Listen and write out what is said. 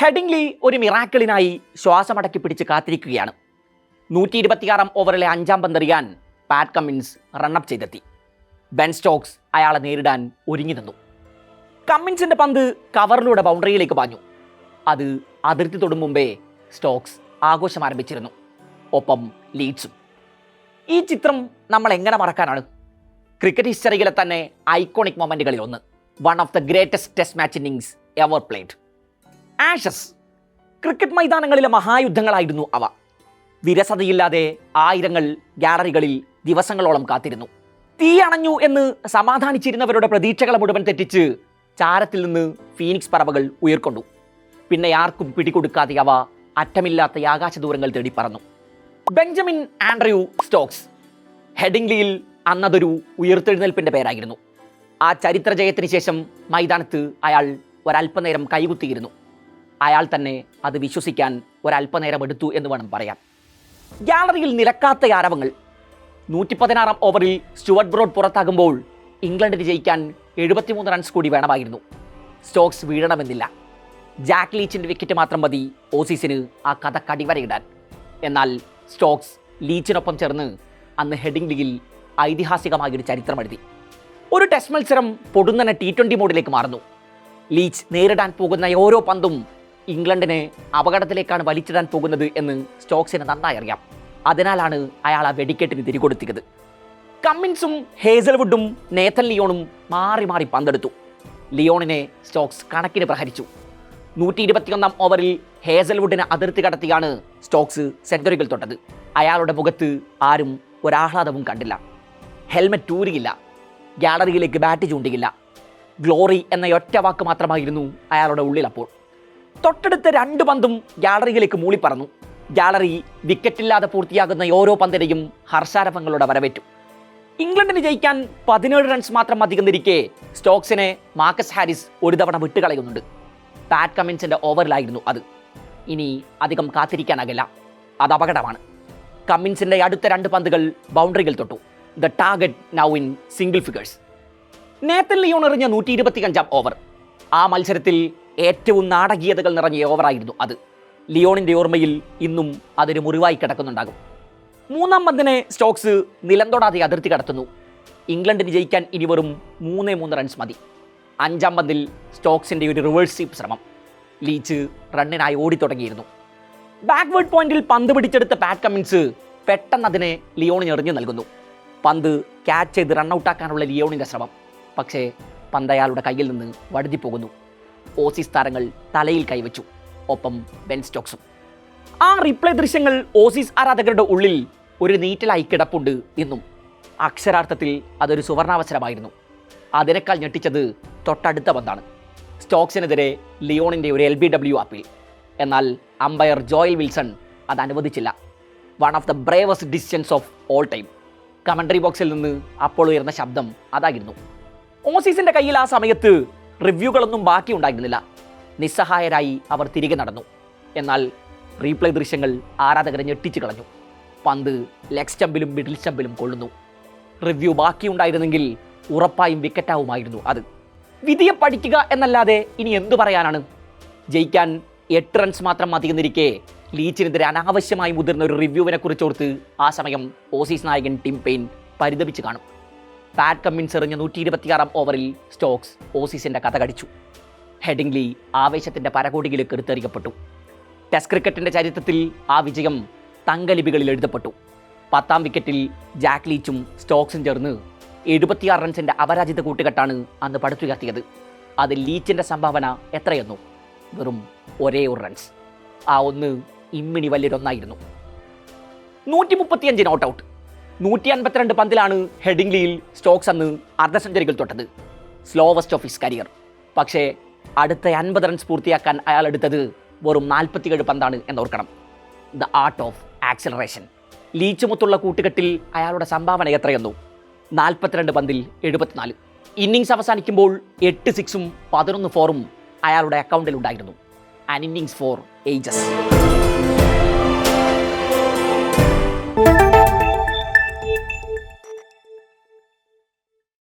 Headingley ഒരു മിറാക്കിളിനായി ശ്വാസമടക്കി പിടിച്ച് കാത്തിരിക്കുകയാണ്. നൂറ്റി ഇരുപത്തിയാറാം ഓവറിലെ അഞ്ചാം പന്തെറിയാൻ പാറ്റ് കമ്മിൻസ് റണ്ണപ്പ് ചെയ്തെത്തി. ബെൻ സ്റ്റോക്സ് അയാളെ നേരിടാൻ ഒരുങ്ങി നിന്നു. കമ്മിൻസിന്റെ പന്ത് കവറിലൂടെ ബൗണ്ടറിയിലേക്ക് പാഞ്ഞു. അത് അതിർത്തി തൊടും മുമ്പേ സ്റ്റോക്സ് ആഘോഷം ആരംഭിച്ചിരുന്നു. ഒപ്പം ലീഡ്സും. ഈ ചിത്രം നമ്മൾ എങ്ങനെ മറക്കാനാണ്? ക്രിക്കറ്റ് ഹിസ്റ്ററിയിലെ തന്നെ ഐക്കോണിക് മൊമെന്റുകളിൽ ഒന്ന്. One of the greatest test match innings ever played Ashes. Cricket മൈതാനങ്ങളിലെ മഹായുദ്ധങ്ങളായിരുന്നു അവ. വിരസതയില്ലാതെ ആയിരങ്ങൾ ഗ്യാലറികളിൽ ദിവസങ്ങളോളം കാത്തിരുന്നു. തീ അണഞ്ഞു എന്ന് സമാധാനിച്ചിരുന്നവരുടെ പ്രതീക്ഷകളെ മുഴുവൻ തെറ്റിച്ച് ചാരത്തിൽ നിന്ന് ഫീനിക്സ് പറവകൾ ഉയർക്കൊണ്ടു. പിന്നെ ആർക്കും പിടികൊടുക്കാതെ അവ അറ്റമില്ലാത്ത ആകാശ ദൂരങ്ങൾ തേടി പറന്നു. Benjamin ആൻഡ്രയു Stokes. ഹെഡിംഗ്ലിയിൽ അന്നതൊരു ഉയർത്തെഴുന്നേൽപ്പിന്റെ പേരായിരുന്നു. ആ ചരിത്ര ജയത്തിന് ശേഷം മൈതാനത്ത് അയാൾ ഒരല്പനേരം കൈകുത്തിയിരുന്നു. അയാൾ തന്നെ അത് വിശ്വസിക്കാൻ ഒരല്പനേരം എടുത്തു എന്ന് വേണം പറയാൻ. ഗാലറിയിൽ നിലക്കാത്ത ആരവങ്ങൾ. നൂറ്റി പതിനാറാം ഓവറിൽ സ്റ്റുവർട്ട് ബ്രോഡ് പുറത്താകുമ്പോൾ ഇംഗ്ലണ്ടിന് ജയിക്കാൻ എഴുപത്തിമൂന്ന് റൺസ് കൂടി വേണമായിരുന്നു. സ്റ്റോക്സ് വീഴണമെന്നില്ല. ജാക്ക് ലീച്ചിന്റെ വിക്കറ്റ് മാത്രം മതി ഓസീസിന് ആ കഥ കടിവരയിടാൻ. എന്നാൽ സ്റ്റോക്സ് ലീച്ചിനൊപ്പം ചേർന്ന് അന്ന് ഹെഡിംഗ് ലീഗിൽ ഐതിഹാസികമായൊരു ചരിത്രം എഴുതി. ഒരു ടെസ്റ്റ് മത്സരം പൊടുന്നനെ ടി ട്വന്റി മോഡിലേക്ക് മാറുന്നു. ലീച്ച് നേരിടാൻ പോകുന്ന ഓരോ പന്തും ഇംഗ്ലണ്ടിനെ അപകടത്തിലേക്കാണ് വലിച്ചിടാൻ പോകുന്നത് എന്ന് സ്റ്റോക്സിന് നന്നായി അറിയാം. അതിനാലാണ് അയാൾ ആ വെടിക്കെട്ടിന് തിരികൊടുത്തിയത് കമ്മിൻസും ഹേസൽവുഡും നേത്തൻ ലിയോണും മാറി മാറി പന്തെടുത്തു. ലിയോണിനെ സ്റ്റോക്സ് കണക്കിന് പ്രഹരിച്ചു. നൂറ്റി ഇരുപത്തിയൊന്നാം ഓവറിൽ ഹേസൽവുഡിനെ അതിർത്തി കടത്തിയാണ് സ്റ്റോക്സ് സെഞ്ചുറികൾ തൊട്ടത്. അയാളുടെ മുഖത്ത് ആരും ഒരാഹ്ലാദവും കണ്ടില്ല. ഹെൽമെറ്റ് ഊരിയില്ല. ഗാലറിയിലേക്ക് ബാറ്റ് ചൂണ്ടിയില്ല. ഗ്ലോറി എന്ന ഒറ്റ വാക്ക് മാത്രമായിരുന്നു അയാളുടെ ഉള്ളിൽ അപ്പോൾ തൊട്ടടുത്ത രണ്ട് പന്തും ഗാലറിയിലേക്ക് മൂളിപ്പറന്നു ഗാലറി വിക്കറ്റില്ലാതെ പൂർത്തിയാകുന്ന ഓരോ പന്തിനെയും ഹർഷാരഭങ്ങളുടെ വരവേറ്റു. ഇംഗ്ലണ്ടിന് ജയിക്കാൻ പതിനേഴ് റൺസ് മാത്രം അധികം നിരിക്കെ സ്റ്റോക്സിനെ മാർക്കസ് ഹാരിസ് ഒരു തവണ വിട്ടുകളയുന്നുണ്ട്. പാറ്റ് കമ്മിൻസിന്റെ ഓവറിലായിരുന്നു അത്. ഇനി അധികം കാത്തിരിക്കാനാകില്ല. അത് അപകടമാണ്. കമ്മിൻസിന്റെ അടുത്ത രണ്ട് പന്തുകൾ ബൗണ്ടറിയിൽ തൊട്ടു. The target now in single figures Nathan Lyon എറിഞ്ഞ നൂറ്റി ഇരുപത്തിയഞ്ചാം ഓവർ ആ മത്സരത്തിൽ ഏറ്റവും നാടകീയതകൾ നിറഞ്ഞ ഓവറായിരുന്നു അത്. ലിയോണിന്റെ ഓർമ്മയിൽ ഇന്നും അതൊരു മുറിവായി കിടക്കുന്നുണ്ടാകും. മൂന്നാം പന്തിനെ സ്റ്റോക്സ് നിലം തൊടാതെ അതിർത്തി കടത്തുന്നു. ഇംഗ്ലണ്ടിന് ജയിക്കാൻ ഇനി വെറും മൂന്നേ മൂന്ന് റൺസ് മതി. അഞ്ചാം പന്തിൽ സ്റ്റോക്സിന്റെ ഒരു റിവേഴ്സ് സ്വീപ്പ് ശ്രമം. ലീച്ച് റണ്ണിനായി ഓടിത്തുടങ്ങിയിരുന്നു ബാക്ക്വേർഡ് പോയിന്റിൽ പന്ത് പിടിച്ചെടുത്ത പാറ്റ് കമ്മിൻസ് പെട്ടെന്ന് അതിനെ ലിയോണിന് എറിഞ്ഞു നൽകുന്നു. പന്ത് ക്യാച്ച് ചെയ്ത് റണ്ണൌട്ടാക്കാനുള്ള ലിയോണിന്റെ ശ്രമം. പക്ഷേ പന്ത് അയാളുടെ കയ്യിൽ നിന്ന് വഴുതിപ്പോകുന്നു. ഓസീസ് താരങ്ങൾ തലയിൽ കൈവച്ചു. ഒപ്പം ബെൻ സ്റ്റോക്സും. ആ റിപ്ലൈ ദൃശ്യങ്ങൾ ഓസീസ് ആരാധകരുടെ ഉള്ളിൽ ഒരു നീറ്റലായി കിടപ്പുണ്ട് എന്നും അക്ഷരാർത്ഥത്തിൽ അതൊരു സുവർണാവസരമായിരുന്നു. അതിനേക്കാൾ ഞെട്ടിച്ചത് തൊട്ടടുത്ത പന്താണ്. സ്റ്റോക്സിനെതിരെ ലിയോണിന്റെ ഒരു എൽ ബി ഡബ്ല്യു അപ്പീൽ എന്നാൽ അമ്പയർ ജോയൽ വിൽസൺ അത് അനുവദിച്ചില്ല. One of the bravest decisions of all time commentary ബോക്സിൽ നിന്ന് അപ്പോൾ ഉയർന്ന ശബ്ദം അതായിരുന്നു. ഓസീസിന്റെ കയ്യിൽ ആ സമയത്ത് റിവ്യൂകളൊന്നും ബാക്കി ഉണ്ടായിരുന്നില്ല. നിസ്സഹായരായി അവർ തിരികെ നടന്നു. എന്നാൽ റീപ്ലേ ദൃശ്യങ്ങൾ ആരാധകരെ ഞെട്ടിച്ചു കളഞ്ഞു. പന്ത് ലെഗ് സ്റ്റമ്പിലും മിഡിൽ സ്റ്റമ്പിലും കൊള്ളുന്നു. റിവ്യൂ ബാക്കിയുണ്ടായിരുന്നെങ്കിൽ ഉറപ്പായും വിക്കറ്റാവുമായിരുന്നു അത്. വിധിയെ പഠിക്കുക എന്നല്ലാതെ ഇനി എന്തു പറയാനാണ്? ജയിക്കാൻ എട്ട് റൺസ് മാത്രം മതിയെന്നിരിക്കെ ലീച്ചിനെതിരെ അനാവശ്യമായി മുതിർന്ന ഒരു റിവ്യൂവിനെ കുറിച്ചോർത്ത് ആ സമയം ഓസീസ് നായകൻ ടിം പെയിൻ പരിതപിച്ച് കാണും. പാറ്റ് കമ്മിൻസ് എറിഞ്ഞ നൂറ്റി ഇരുപത്തിയാറാം ഓവറിൽ സ്റ്റോക്സ് ഓസീസിന്റെ കഥ കടിച്ചു. ഹെഡിംഗ്ലി ആവേശത്തിന്റെ പരകോടിയിലേക്ക് എടുത്തെറിയപ്പെട്ടു. ടെസ്റ്റ് ക്രിക്കറ്റിന്റെ ചരിത്രത്തിൽ ആ വിജയം തങ്കലിപികളിൽ എഴുതപ്പെട്ടു. പത്താം വിക്കറ്റിൽ ജാക്ക് ലീച്ചും സ്റ്റോക്സും ചേർന്ന് എഴുപത്തിയാറ് റൺസിന്റെ അപരാജിത കൂട്ടുകെട്ടാണ് അന്ന് പടുത്തുയർത്തിയത് അതിൽ ലീച്ചിന്റെ സംഭാവന എത്രയെന്നു. വെറും ഒരേ ഒരു റൺസ്. ആ ഒന്ന് ഇമ്മിണി വലിയൊരൊന്നായിരുന്നു നൂറ്റി മുപ്പത്തിയഞ്ച് നോട്ട് ഔട്ട് നൂറ്റി അൻപത്തിരണ്ട് പന്തിലാണ് ഹെഡിംഗ്ലിയിൽ സ്റ്റോക്സ് അന്ന് അർദ്ധ സെഞ്ചുറികൾ തൊട്ടത്. സ്ലോവസ്റ്റ് ഓഫ് ഹിസ് കരിയർ പക്ഷേ അടുത്ത അൻപത് റൺസ് പൂർത്തിയാക്കാൻ അയാൾ എടുത്തത് വെറും നാൽപ്പത്തിയേഴ് പന്താണ് എന്നോർക്കണം. ദ ആർട്ട് ഓഫ് ആക്സിലറേഷൻ ലീച്ചുമൊത്തുള്ള കൂട്ടുകെട്ടിൽ അയാളുടെ സംഭാവന എത്രയെന്നു. നാൽപ്പത്തിരണ്ട് പന്തിൽ എഴുപത്തിനാല്. ഇന്നിങ്സ് അവസാനിക്കുമ്പോൾ എട്ട് സിക്സും പതിനൊന്ന് ഫോറും അയാളുടെ അക്കൗണ്ടിൽ ഉണ്ടായിരുന്നു. An innings four ages